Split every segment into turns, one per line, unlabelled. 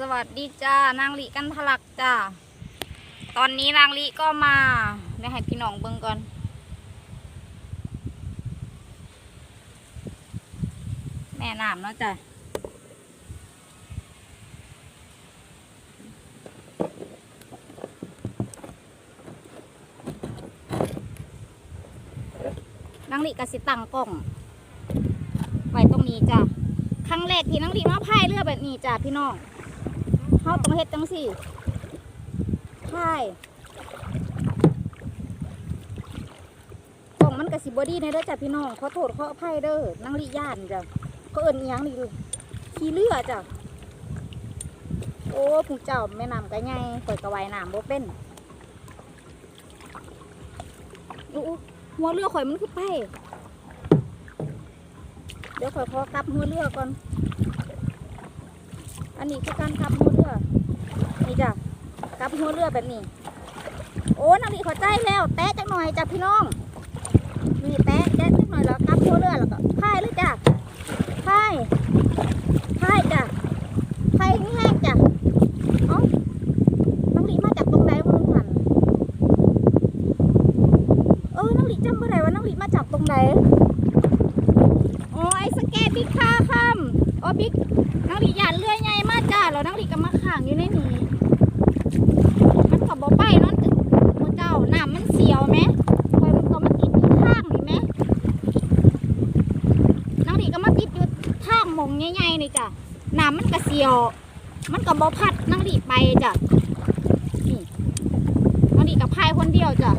สวัสดีจ้านางลิกันทะลักจ้าตอนนี้นางลิก็มาเดี๋ยวให้พี่น้องเบิ่งก่อน แม่น้ำเนาะจ้ะนางลิกสิตั้งกล้อง ไว้ตรงนี้จ้ะครั้งแรกที่นางลิมาพายเรือแบบนี้จ้ะพี่น้อง เขาต้องเฮ็ดจังสี่พายกล่องมันกะสิบอดี้ในเด้อจ้ะพี่น้องขอโทษขออภัยเด้อนั่งลิย่านจ้ะเขาเอิ้อีหยังนี่ดูขี้เรือจ้ะโอ้ผู้เจ้าแม่น้ำกะไงเปิดกระไวายน้ำบ่เป็นอู้อู้หัวเรือข่อยมันคือไป เดี๋ยวข่อยขอกลับหัวเรือก่อน อันนี้คือการกลับหัวเรือนี่จ้ะกลับหัวเรือแบบนี้ โอ้นักดีขอใจแล้ว แตะจักหน่อยจ้ะพี่น้อง นี่แตะแตะจักหน่อยแล้วกลับหัวเรือแล้วก็พายเลยจ้ะพายพายจ้ะพายแห้งจ้ะเอ้านักดีมาจากตรงไหนวะลุงหันเออนักดีจำไม่ได้ว่านักดีมาจากตรงไหนโอ้ไอ้สแกตบิ๊กค่าค่ บิ๊กนักดิยานเลื่อยใหญ่มากจ้าแล้วนักดิก็มาขังอยู่ในนี้มันขับบ่ไปนั่นมูเจ้าน้ำมันเสียวไหมคอยมันก็มาติดอยู่ทางนี่ไหมนักดิก็มาติดอยู่ทางมงใหญ่ๆนี่จ้ะน้ำมันก็เสียว มันก็บ่พัดนักดิไปจ้ะนี่นักดิกับพายคนเดียวจ้ะ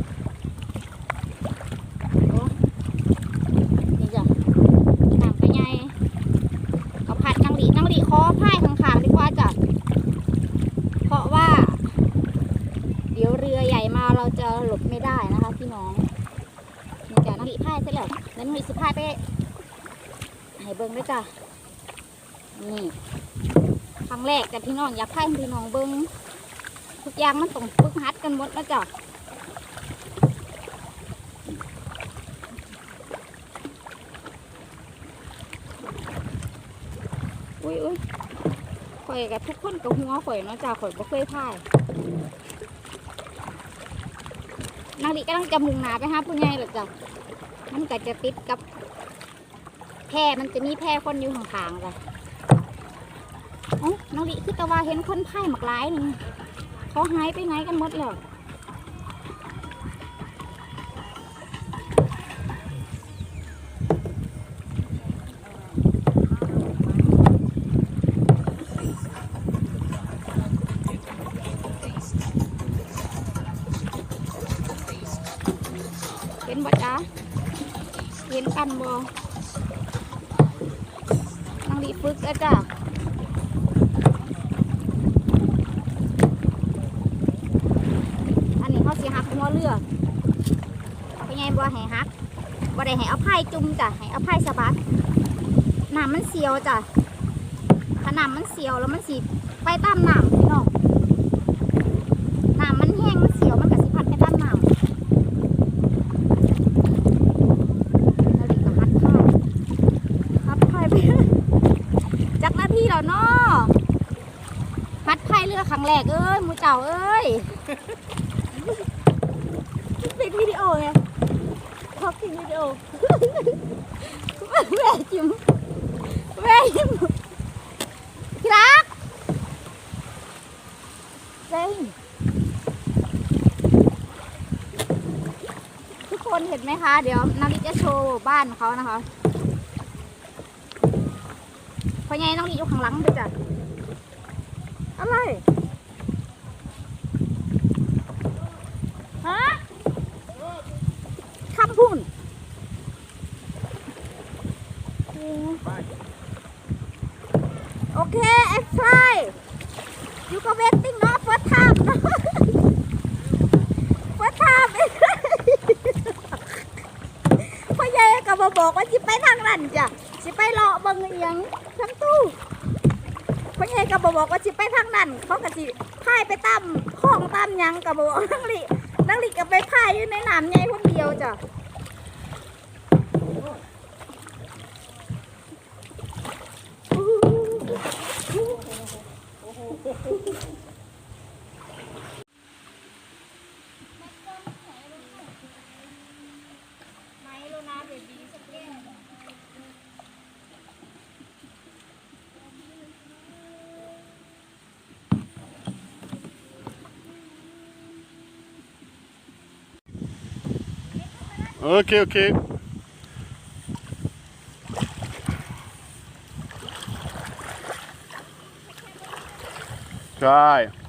โอ้นี่จ้ะน้ำก็ใหญ่ เอาพัด นางหลีนางหลีคอพายข้างๆดีกว่าจ้ะเพราะว่า เดี๋ยวเรือใหญ่มาเราจะหลบไม่ได้นะคะพี่น้องนี่จ้ะนางหลีพายเสร็จแล้วแล้นางหลีสิพายไปให้เบิ้งด้วยจ้ะนี่ครั้งแรกแต่พี่น้องอยากพายพี่น้องเบิ้งทุกอย่างมันต้องฝึกหัดกันหมดนะจ้ะ อุ้ยอุ้ยข่อยกับทุกคนกับหัวข่อยเนาะจ้าข่อยบ่เคยพายนางดิกำลังจะมุงหนาไปหาผู้ใหญ่หรอจ้ะมันก็จะติดกับแพร่มันจะมีแพร่คนอยู่ห่างๆจ้ะเอ๋อนางดิคือตะว่าเห็นคนพายหมักหลายนี่เขาหายไปไหนกันหมดแล้ว นบ่จ้าเห็นกันบ่นางดีฝึกแล้วจ้ะอันนี้เขาสิหักหัวเรือเป็นไงบ่ให้หักบ่ได้ให้เอาไพ่จุ่มจ้ะให้เอาไพ่สะบัดน้ำมันเสียวจ้ะถ้าน้ำมันเสียวแล้วมันสิไปตามน้ำพี่น้องน้ำมันแห้งมันเสียวมันก็สิพัดไปตามน้ำ นาฬิกาฮัดพายฮัดพายไป จักหน้าที่ แล้วเนาะฮัดพายเรือครั้งแรกเอ้ยมูเจ้าเอ้ยปิดวิดีโอไงพอปิดวิดีโอแม่จิ้มแม่จิมรักเซ็งทุกคนเห็นไหมคะ เดี๋ยวนาริจะโชว์บ้านเขานะคะ พอไงน้องลีอยู่ข้างหลังด้วยจ้ะอะไรฮะคำพูนโอเคไอ้ฟลายอยู่ก็เวทติ้งเนาะ first time เนาะ first time พ่อใหญ่ก็มาบอกว่าสิไปทางนั้นจ้ะสิไปเลาะเบิ่งอหยังทั้งตู้ พ่อใหญ่ก็มาบอกว่าสิไปทางนั้นเขาก็สิพายไปตามคลองตามยังก็บอกนังลินังลิก็ไปพายอยู่ในน้ำใหญ่คนเดียวจ้ะไม
Ok, ok. Cai.